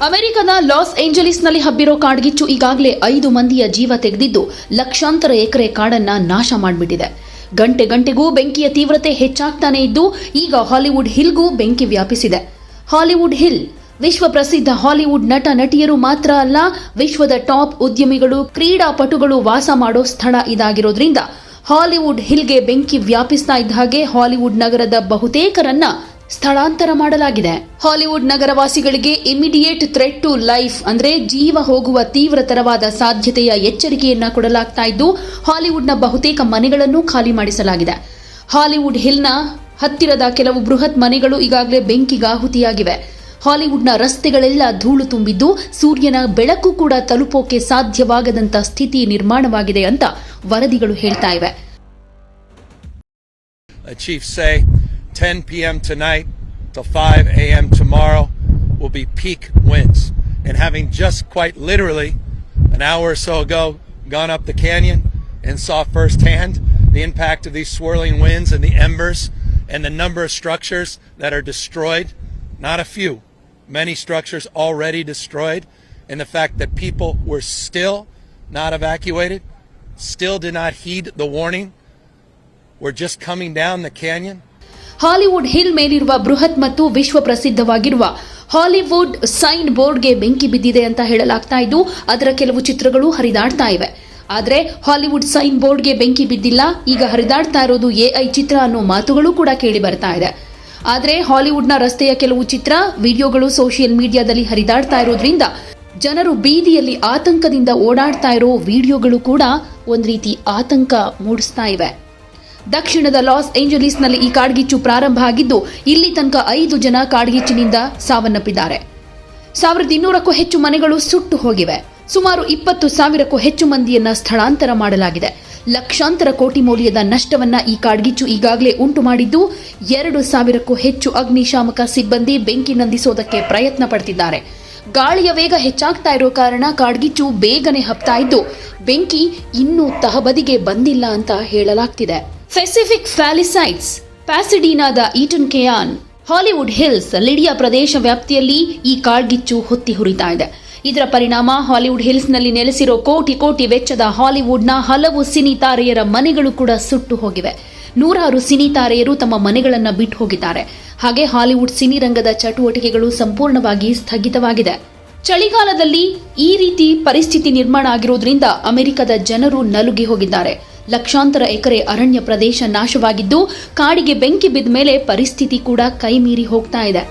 ಅಮೆರಿಕದ ಲಾಸ್ ಏಂಜಲೀಸ್ನಲ್ಲಿ ಹಬ್ಬಿರೋ ಕಾಡ್ಗಿಚ್ಚು ಈಗಾಗಲೇ ಐದು ಮಂದಿಯ ಜೀವ ತೆಗೆದಿದ್ದು ಲಕ್ಷಾಂತರ ಎಕರೆ ಕಾಡನ್ನ ನಾಶ ಮಾಡಿಬಿಟ್ಟಿದೆ. ಗಂಟೆ ಗಂಟೆಗೂ ಬೆಂಕಿಯ ತೀವ್ರತೆ ಹೆಚ್ಚಾಗ್ತಾನೆ ಇದ್ದು ಈಗ ಹಾಲಿವುಡ್ ಹಿಲ್ಗೂ ಬೆಂಕಿ ವ್ಯಾಪಿಸಿದೆ. ಹಾಲಿವುಡ್ ಹಿಲ್, ವಿಶ್ವ ಪ್ರಸಿದ್ಧ ಹಾಲಿವುಡ್ ನಟ ನಟಿಯರು ಮಾತ್ರ ಅಲ್ಲ, ವಿಶ್ವದ ಟಾಪ್ ಉದ್ಯಮಿಗಳು, ಕ್ರೀಡಾಪಟುಗಳು ವಾಸ ಮಾಡೋ ಸ್ಥಳ ಇದಾಗಿರೋದ್ರಿಂದ ಹಾಲಿವುಡ್ ಹಿಲ್ಗೆ ಬೆಂಕಿ ವ್ಯಾಪಿಸ್ತಾ ಇದ್ದ ಹಾಗೆ ಹಾಲಿವುಡ್ ನಗರದ ಬಹುತೇಕರನ್ನ ಸ್ಥಳಾಂತರ ಮಾಡಲಾಗಿದೆ. ಹಾಲಿವುಡ್ ನಗರವಾಸಿಗಳಿಗೆ ಇಮಿಡಿಯೇಟ್ ಥ್ರೆಟ್ ಟು ಲೈಫ್ ಅಂದ್ರೆ ಜೀವ ಹೋಗುವ ತೀವ್ರತರವಾದ ಸಾಧ್ಯತೆಯ ಎಚ್ಚರಿಕೆಯನ್ನ ಕೊಡಲಾಗ್ತಾ ಇದ್ದು, ಹಾಲಿವುಡ್ನ ಬಹುತೇಕ ಮನೆಗಳನ್ನು ಖಾಲಿ ಮಾಡಿಸಲಾಗಿದೆ. ಹಾಲಿವುಡ್ ಹಿಲ್ನ ಹತ್ತಿರದ ಕೆಲವು ಬೃಹತ್ ಮನೆಗಳು ಈಗಾಗಲೇ ಬೆಂಕಿಗಾಹುತಿಯಾಗಿವೆ. ಹಾಲಿವುಡ್ನ ರಸ್ತೆಗಳೆಲ್ಲ ಧೂಳು ತುಂಬಿದ್ದು, ಸೂರ್ಯನ ಬೆಳಕು ಕೂಡ ತಲುಪೋಕೆ ಸಾಧ್ಯವಾಗದಂತ ಸ್ಥಿತಿ ನಿರ್ಮಾಣವಾಗಿದೆ ಅಂತ ವರದಿಗಳು ಹೇಳ್ತಾ ಇವೆ. 10 p.m. tonight till 5 a.m. tomorrow will be peak winds. And having just quite literally an hour or so ago gone up the canyon and saw firsthand the impact of these swirling winds and the embers and the number of structures that are destroyed, not a few, many structures already destroyed, and the fact that people were still not evacuated, still did not heed the warning we're just coming down the canyon. Hollywood hill ಮೇಲಿರುವ ಬೃಹತ್ ಮತ್ತು ವಿಶ್ವ ಪ್ರಸಿದ್ಧವಾಗಿರುವ Hollywood sign ಬೋರ್ಡ್ಗೆ ಬೆಂಕಿ ಬಿದ್ದಿದೆ ಅಂತ ಹೇಳಲಾಗ್ತಾ ಇದ್ದು, ಅದರ ಕೆಲವು ಚಿತ್ರಗಳು ಹರಿದಾಡ್ತಾ ಇವೆ. ಆದರೆ ಹಾಲಿವುಡ್ ಸೈನ್ ಬೋರ್ಡ್ಗೆ ಬೆಂಕಿ ಬಿದ್ದಿಲ್ಲ, ಈಗ ಹರಿದಾಡ್ತಾ ಇರೋದು ಎಐ ಚಿತ್ರ ಅನ್ನೋ ಮಾತುಗಳು ಕೂಡ ಕೇಳಿ ಬರ್ತಾ ಇದೆ. ಆದರೆ ಹಾಲಿವುಡ್ನ ರಸ್ತೆಯ ಕೆಲವು ಚಿತ್ರ, ವಿಡಿಯೋಗಳು ಸೋಷಿಯಲ್ ಮೀಡಿಯಾದಲ್ಲಿ ಹರಿದಾಡ್ತಾ ಇರೋದ್ರಿಂದ ಜನರು ಬೀದಿಯಲ್ಲಿ ಆತಂಕದಿಂದ ಓಡಾಡ್ತಾ ಇರೋ ವಿಡಿಯೋಗಳು ಕೂಡ ಒಂದು ರೀತಿ ಆತಂಕ ಮೂಡಿಸ್ತಾ ಇವೆ. ದಕ್ಷಿಣದ ಲಾಸ್ ಏಂಜಲೀಸ್ನಲ್ಲಿ ಈ ಕಾಡ್ಗಿಚ್ಚು ಪ್ರಾರಂಭ ಆಗಿದ್ದು, ಇಲ್ಲಿ ತನಕ ಐದು ಜನ ಕಾಡ್ಗಿಚ್ಚಿನಿಂದ ಸಾವನ್ನಪ್ಪಿದ್ದಾರೆ. ಸಾವಿರದ ಇನ್ನೂರಕ್ಕೂ ಹೆಚ್ಚು ಮನೆಗಳು ಸುಟ್ಟು ಹೋಗಿವೆ. ಸುಮಾರು ಇಪ್ಪತ್ತು ಸಾವಿರಕ್ಕೂ ಹೆಚ್ಚು ಮಂದಿಯನ್ನ ಸ್ಥಳಾಂತರ ಮಾಡಲಾಗಿದೆ. ಲಕ್ಷಾಂತರ ಕೋಟಿ ಮೌಲ್ಯದ ನಷ್ಟವನ್ನ ಈ ಕಾಡ್ಗಿಚ್ಚು ಈಗಾಗಲೇ ಉಂಟು ಮಾಡಿದ್ದು, ಎರಡು ಸಾವಿರಕ್ಕೂ ಹೆಚ್ಚು ಅಗ್ನಿಶಾಮಕ ಸಿಬ್ಬಂದಿ ಬೆಂಕಿ ನಂದಿಸೋದಕ್ಕೆ ಪ್ರಯತ್ನ ಪಡ್ತಿದ್ದಾರೆ. ಗಾಳಿಯ ವೇಗ ಹೆಚ್ಚಾಗ್ತಾ ಇರೋ ಕಾರಣ ಕಾಡ್ಗಿಚ್ಚು ಬೇಗನೆ ಹಬ್ತಾ ಇದ್ದು, ಬೆಂಕಿ ಇನ್ನೂ ತಹಬದಿಗೆ ಬಂದಿಲ್ಲ ಅಂತ ಹೇಳಲಾಗ್ತಿದೆ. Pacific Palisades ಪ್ಯಾಸಿಡೀನಾದ Eaton Canyon Hollywood Hills Lidia ಪ್ರದೇಶ ವ್ಯಾಪ್ತಿಯಲ್ಲಿ ಈ ಕಾಡ್ಗಿಚ್ಚು ಹೊತ್ತಿ ಹುರಿತಾ ಇದೆ. ಇದರ ಪರಿಣಾಮ ಹಾಲಿವುಡ್ ಹಿಲ್ಸ್ನಲ್ಲಿ ನೆಲೆಸಿರೋ ಕೋಟಿ ಕೋಟಿ ವೆಚ್ಚದ ಹಾಲಿವುಡ್ನ ಹಲವು ಸಿನಿ ತಾರೆಯರ ಮನೆಗಳು ಕೂಡ ಸುಟ್ಟು ಹೋಗಿವೆ. ನೂರಾರು ಸಿನಿ ತಾರೆಯರು ತಮ್ಮ ಮನೆಗಳನ್ನು ಬಿಟ್ಟು ಹೋಗಿದ್ದಾರೆ. ಹಾಗೆ ಹಾಲಿವುಡ್ ಸಿನಿರಂಗದ ಚಟುವಟಿಕೆಗಳು ಸಂಪೂರ್ಣವಾಗಿ ಸ್ಥಗಿತವಾಗಿದೆ. ಚಳಿಗಾಲದಲ್ಲಿ ಈ ರೀತಿ ಪರಿಸ್ಥಿತಿ ನಿರ್ಮಾಣ ಆಗಿರೋದ್ರಿಂದ ಅಮೆರಿಕದ ಜನರು ನಲುಗಿ ಹೋಗಿದ್ದಾರೆ. ಲಕ್ಷಾಂತರ ಎಕರೆ ಅರಣ್ಯ ಪ್ರದೇಶ ನಾಶವಾಗಿದ್ದು ಕಾಡಿಗೆ ಬೆಂಕಿ ಬಿದ್ದ ಮೇಲೆ ಪರಿಸ್ಥಿತಿ ಕೂಡ ಕೈಮೀರಿ ಹೋಗ್ತಾ ಇದೆ.